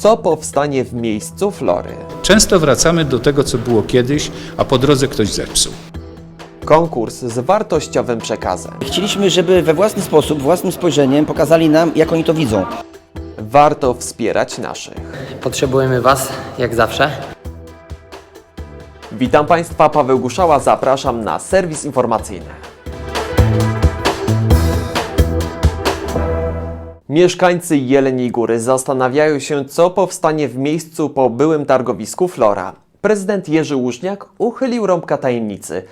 Co powstanie w miejscu Flory? Często wracamy do tego, co było kiedyś, a po drodze ktoś zepsuł. Konkurs z wartościowym przekazem. Chcieliśmy, żeby we własny sposób, własnym spojrzeniem pokazali nam, jak oni to widzą. Warto wspierać naszych. Potrzebujemy Was, jak zawsze. Witam Państwa, Paweł Guszała, zapraszam na serwis informacyjny. Mieszkańcy Jeleniej Góry zastanawiają się, co powstanie w miejscu po byłym targowisku Flora. Prezydent Jerzy Łużniak uchylił rąbka tajemnicy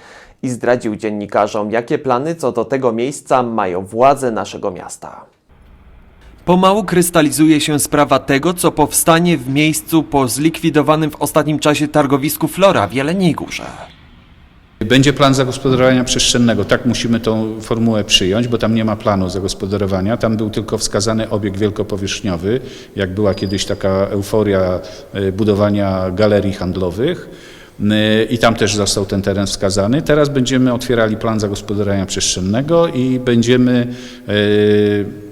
i zdradził dziennikarzom, jakie plany co do tego miejsca mają władze naszego miasta. Pomału krystalizuje się sprawa tego, co powstanie w miejscu po zlikwidowanym w ostatnim czasie targowisku Flora w Jeleniej Górze. Będzie plan zagospodarowania przestrzennego. Tak musimy tą formułę przyjąć, bo tam nie ma planu zagospodarowania. Tam był tylko wskazany obiekt wielkopowierzchniowy, jak była kiedyś taka euforia e, budowania galerii handlowych. E, I tam też został ten teren wskazany. Teraz będziemy otwierali plan zagospodarowania przestrzennego i będziemy e,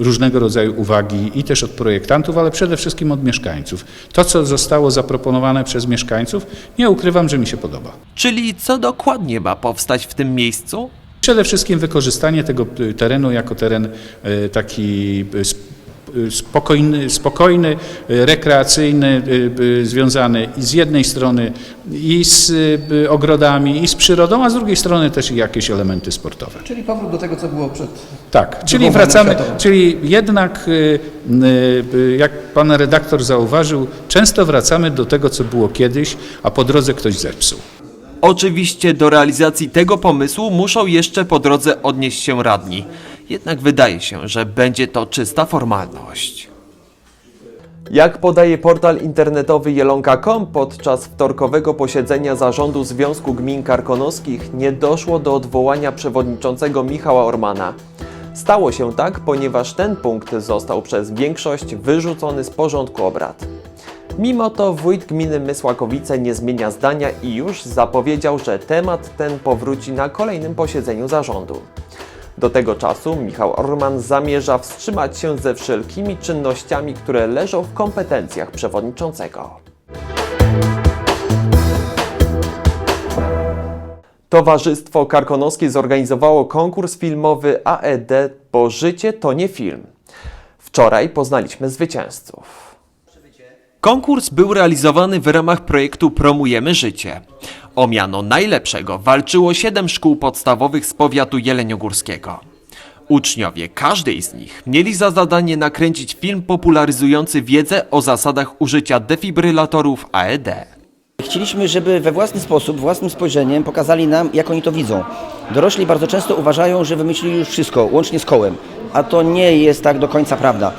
różnego rodzaju uwagi i też od projektantów, ale przede wszystkim od mieszkańców. To, co zostało zaproponowane przez mieszkańców, nie ukrywam, że mi się podoba. Czyli co dokładnie ma powstać w tym miejscu? Przede wszystkim wykorzystanie tego y, terenu jako teren y, taki y, spokojny, spokojny y, rekreacyjny, y, y, związany z jednej strony i z y, ogrodami, i z przyrodą, a z drugiej strony też i jakieś elementy sportowe. Czyli powrót do tego, co było przed. Tak, czyli wracamy, światową. czyli jednak, y, y, y, jak pan redaktor zauważył, często wracamy do tego, co było kiedyś, a po drodze ktoś zepsuł. Oczywiście do realizacji tego pomysłu muszą jeszcze po drodze odnieść się radni. Jednak wydaje się, że będzie to czysta formalność. Jak podaje portal internetowy jelonka.com, podczas wtorkowego posiedzenia zarządu Związku Gmin Karkonoskich nie doszło do odwołania przewodniczącego Michała Ormana. Stało się tak, ponieważ ten punkt został przez większość wyrzucony z porządku obrad. Mimo to wójt gminy Mysłakowice nie zmienia zdania i już zapowiedział, że temat ten powróci na kolejnym posiedzeniu zarządu. Do tego czasu Michał Orman zamierza wstrzymać się ze wszelkimi czynnościami, które leżą w kompetencjach przewodniczącego. Towarzystwo Karkonoskie zorganizowało konkurs filmowy AED Bo życie to nie film. Wczoraj poznaliśmy zwycięzców. Konkurs był realizowany w ramach projektu Promujemy Życie. O miano najlepszego walczyło 7 szkół podstawowych z powiatu jeleniogórskiego. Uczniowie każdej z nich mieli za zadanie nakręcić film popularyzujący wiedzę o zasadach użycia defibrylatorów AED. Chcieliśmy, żeby we własny sposób, własnym spojrzeniem pokazali nam, jak oni to widzą. Dorośli bardzo często uważają, że wymyślili już wszystko, łącznie z kołem, a to nie jest tak do końca prawda.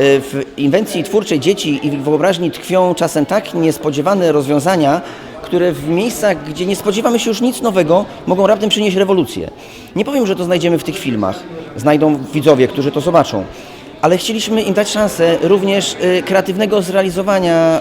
Y, W inwencji twórczej dzieci i wyobraźni tkwią czasem tak niespodziewane rozwiązania, które w miejscach, gdzie nie spodziewamy się już nic nowego, mogą raptem przynieść rewolucję. Nie powiem, że to znajdziemy w tych filmach, znajdą widzowie, którzy to zobaczą, ale chcieliśmy im dać szansę również y, kreatywnego zrealizowania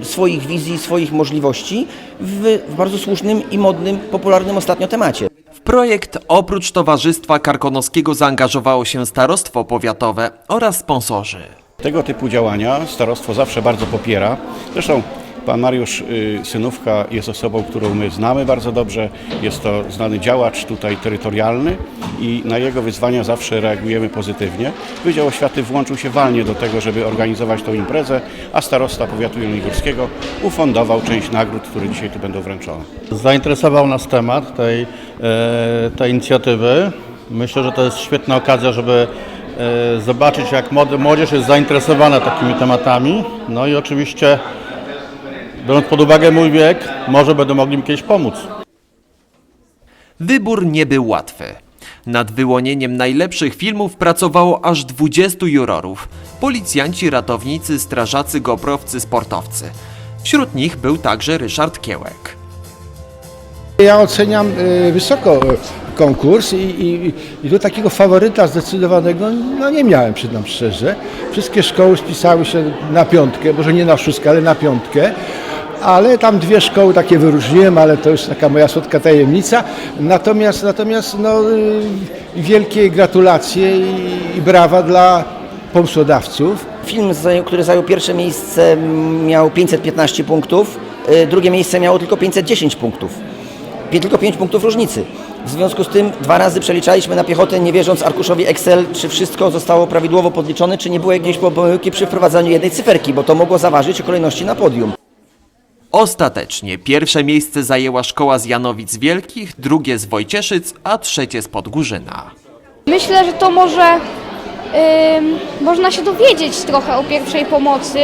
y, swoich wizji, swoich możliwości w bardzo słusznym i modnym, popularnym ostatnio temacie. Projekt oprócz Towarzystwa Karkonoskiego zaangażowało się Starostwo Powiatowe oraz sponsorzy. Tego typu działania starostwo zawsze bardzo popiera. Zresztą pan Mariusz y, Synówka jest osobą, którą my znamy bardzo dobrze. Jest to znany działacz tutaj terytorialny i na jego wyzwania zawsze reagujemy pozytywnie. Wydział Oświaty włączył się walnie do tego, żeby organizować tą imprezę, a starosta powiatu jeleniogórskiego ufundował część nagród, które dzisiaj tu będą wręczone. Zainteresował nas temat tej, e, tej inicjatywy. Myślę, że to jest świetna okazja, żeby e, zobaczyć, jak młodzież jest zainteresowana takimi tematami. No i oczywiście, biorąc pod uwagę mój wiek, może będą mogli mi kiedyś pomóc. Wybór nie był łatwy. Nad wyłonieniem najlepszych filmów pracowało aż 20 jurorów. Policjanci, ratownicy, strażacy, goprowcy, sportowcy. Wśród nich był także Ryszard Kiełek. Ja oceniam e, wysoko e, konkurs i, i, i tu takiego faworyta zdecydowanego no nie miałem, przyznam szczerze. Wszystkie szkoły spisały się na piątkę, może nie na szóstkę, ale na piątkę. Ale tam dwie szkoły takie wyróżniłem, ale to już taka moja słodka tajemnica. Natomiast, natomiast no, y, wielkie gratulacje i, i brawa dla pomysłodawców. Film, który zajął pierwsze miejsce, miał 515 punktów, y, drugie miejsce miało tylko 510 punktów. Tylko 5 punktów różnicy. W związku z tym dwa razy przeliczaliśmy na piechotę, nie wierząc arkuszowi Excel, czy wszystko zostało prawidłowo podliczone, czy nie było jakiejś pomyłki przy wprowadzaniu jednej cyferki, bo to mogło zaważyć o kolejności na podium. Ostatecznie pierwsze miejsce zajęła szkoła z Janowic Wielkich, drugie z Wojcieszyc, a trzecie z Podgórzyna. Myślę, że to może ym, można się dowiedzieć trochę o pierwszej pomocy.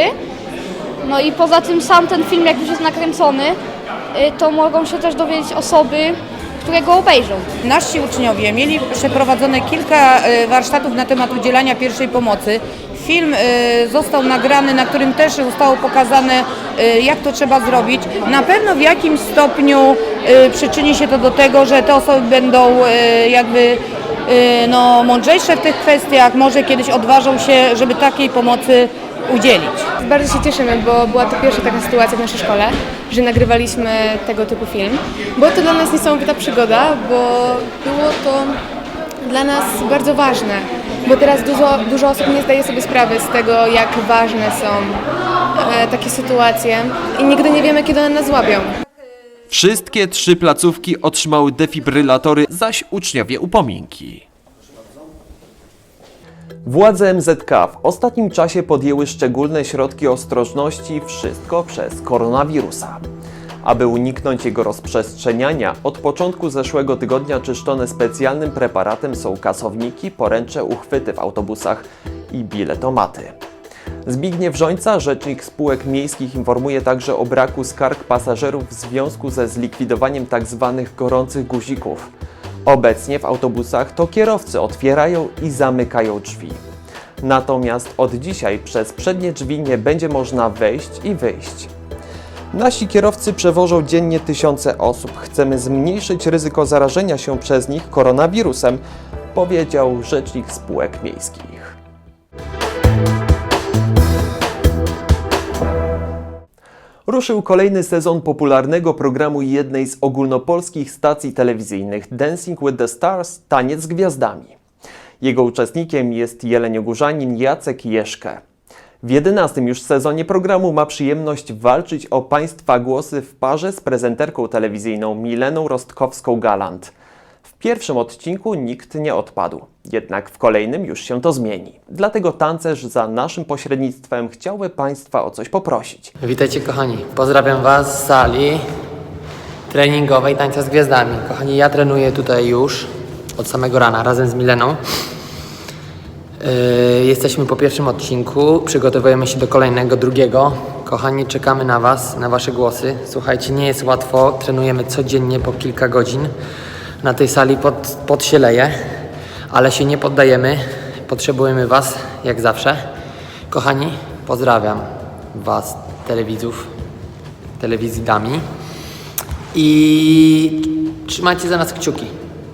No i poza tym sam ten film, jak już jest nakręcony, y, to mogą się też dowiedzieć osoby, które go obejrzą. Nasi uczniowie mieli przeprowadzone kilka e, warsztatów na temat udzielania pierwszej pomocy. Film e, został nagrany, na którym też zostało pokazane, e, jak to trzeba zrobić. Na pewno w jakimś stopniu e, przyczyni się to do tego, że te osoby będą jakby no, mądrzejsze w tych kwestiach, może kiedyś odważą się, żeby takiej pomocy udzielić. Bardzo się cieszymy, bo była to pierwsza taka sytuacja w naszej szkole, że nagrywaliśmy tego typu film. Była to dla nas niesamowita przygoda, bo było to dla nas bardzo ważne, bo teraz dużo, dużo osób nie zdaje sobie sprawy z tego, jak ważne są e, takie sytuacje i nigdy nie wiemy, kiedy one nas złapią. Wszystkie trzy placówki otrzymały defibrylatory, zaś uczniowie upominki. Władze MZK w ostatnim czasie podjęły szczególne środki ostrożności, wszystko przez koronawirusa. Aby uniknąć jego rozprzestrzeniania, od początku zeszłego tygodnia czyszczone specjalnym preparatem są kasowniki, poręcze, uchwyty w autobusach i biletomaty. Zbigniew Żońca, rzecznik spółek miejskich, informuje także o braku skarg pasażerów w związku ze zlikwidowaniem tzw. gorących guzików. Obecnie w autobusach to kierowcy otwierają i zamykają drzwi. Natomiast od dzisiaj przez przednie drzwi nie będzie można wejść i wyjść. Nasi kierowcy przewożą dziennie tysiące osób. Chcemy zmniejszyć ryzyko zarażenia się przez nich koronawirusem, powiedział rzecznik spółek miejskich. Ruszył kolejny sezon popularnego programu jednej z ogólnopolskich stacji telewizyjnych Dancing with the Stars – Taniec z Gwiazdami. Jego uczestnikiem jest jeleniogórzanin Jacek Jeszkę. W 11 już sezonie programu ma przyjemność walczyć o Państwa głosy w parze z prezenterką telewizyjną Mileną Rostkowską-Galant. W pierwszym odcinku nikt nie odpadł, jednak w kolejnym już się to zmieni. Dlatego tancerz za naszym pośrednictwem chciałby Państwa o coś poprosić. Witajcie kochani, pozdrawiam Was z sali treningowej Tańca z Gwiazdami. Kochani, ja trenuję tutaj już od samego rana razem z Mileną. Yy, jesteśmy po pierwszym odcinku, przygotowujemy się do kolejnego, drugiego. Kochani, czekamy na Was, na Wasze głosy. Słuchajcie, nie jest łatwo, trenujemy codziennie po kilka godzin. Na tej sali pod, pod się leje, ale się nie poddajemy. Potrzebujemy Was, jak zawsze. Kochani, pozdrawiam Was, telewidzów, telewizji Dami. I trzymajcie za nas kciuki.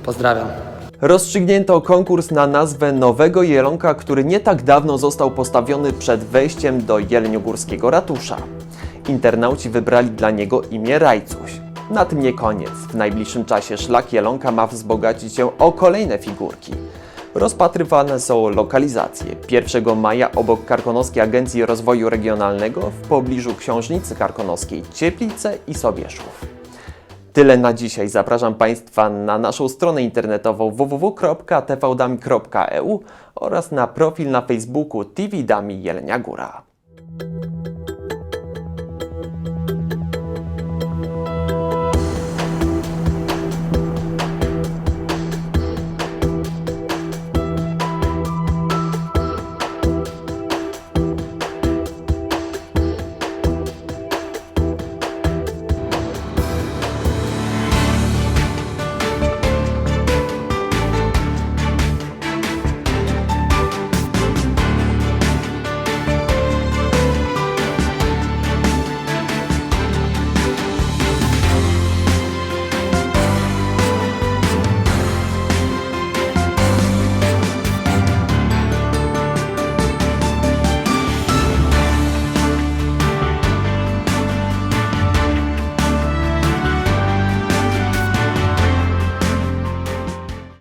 Pozdrawiam. Rozstrzygnięto konkurs na nazwę nowego jelonka, który nie tak dawno został postawiony przed wejściem do jeleniogórskiego ratusza. Internauci wybrali dla niego imię Rajcuś. Na tym nie koniec. W najbliższym czasie szlak jelonka ma wzbogacić się o kolejne figurki. Rozpatrywane są lokalizacje. 1 maja obok Karkonoskiej Agencji Rozwoju Regionalnego w pobliżu Książnicy Karkonoskiej Cieplice i Sobieszów. Tyle na dzisiaj. Zapraszam Państwa na naszą stronę internetową www.tvdami.eu oraz na profil na Facebooku TV Dami Jelenia Góra.